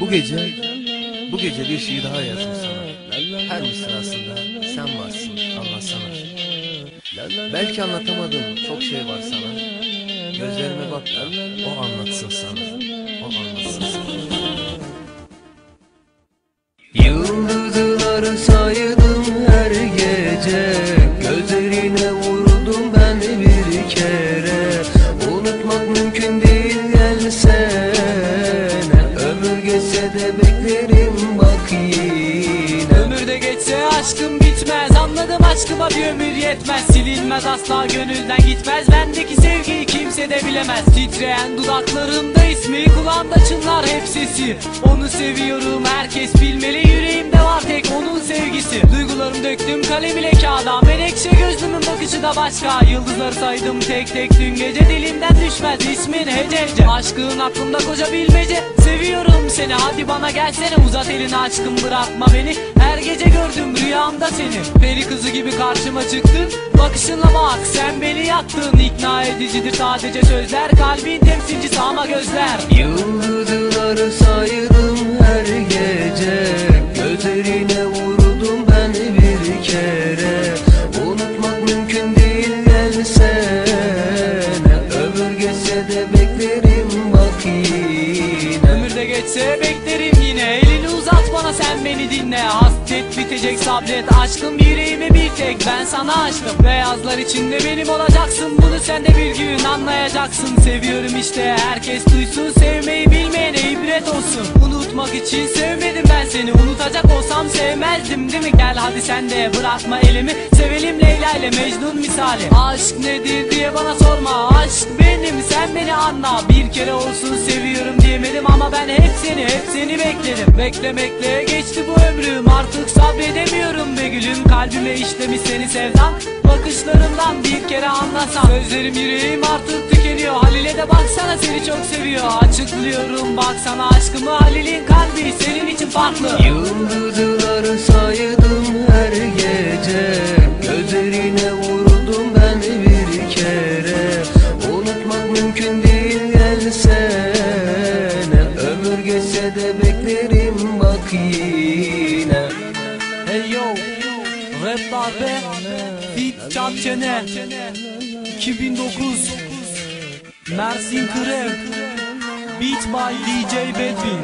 Bu gece, bu gece bir şiir daha yazdım sana. Her mısrasında sen varsın, anlatsana. Belki anlatamadığım çok şey var sana. Gözlerime bak da o anlatsın sana. Aşkım bitmez Anladım aşkıma bir ömür yetmez. Silinmez asla gönülden gitmez. Bendeki sevgiyi kimse de bilemez. Titreyen dudaklarımda ismi Kulağımda çınlar hep sesi. Onu seviyorum herkes bilmeli. Yüreğimde var tek onun sevgisi. Duygularımı döktüm kalem ile kağıda. Menekşe bakışı da başka Yıldızları saydım. Tek tek dün gece Dilimden düşmez ismin hece hece Aşkın aklımda koca bilmece. Seviyorum seni. Hadi bana gelsene. Uzat elini aşkım. Bırakma beni. Her gece gördüm rüyamda seni. Peri kızı gibi karşıma çıktın. Bakışınla bak. Sen beni yaktın. İkna edicidir sadece sözler. Kalbin temsilcisi ama gözler. Yıldızları saydım beklerim bak yine Ömürde geçse beklerim yine. Elini uzat bana sen beni dinle. Hasret bitecek sabret. Aşkım yüreğimi bir tek ben sana açtım Beyazlar içinde benim olacaksın. Bunu sen de bir gün anlayacaksın. Seviyorum işte. Herkes duysun. Sevmeyi bilmeyene ibret olsun Unutmak için sevmedim ben seni. Unutacak olsam sevmezdim değil mi? Gel hadi sen de bırakma elimi. Sevelim Leyla ile Mecnun misali. Aşk nedir diye bana sorma. Aşk benim sen beni anla. Bir kere olsun seviyorum diyemedim Ama ben hep seni hep seni bekledim. Beklemekle geçti bu Artık sabredemiyorum be gülüm Kalbime işlemiş seni sevdam Bakışlarımdan bir kere anlasam Gözlerim yüreğim artık tükeniyor. Halil'e de baksana seni çok seviyor. Açıklıyorum baksana aşkımı. Halil'in kalbi senin için farklı. Yıldızları saydım her gece. Gözlerine vurdum ben bir kere. Unutmak mümkün değil gelsene Rap darbe Fit Can Çene. 2009 Mersin Krep Beat by DJ Bedwi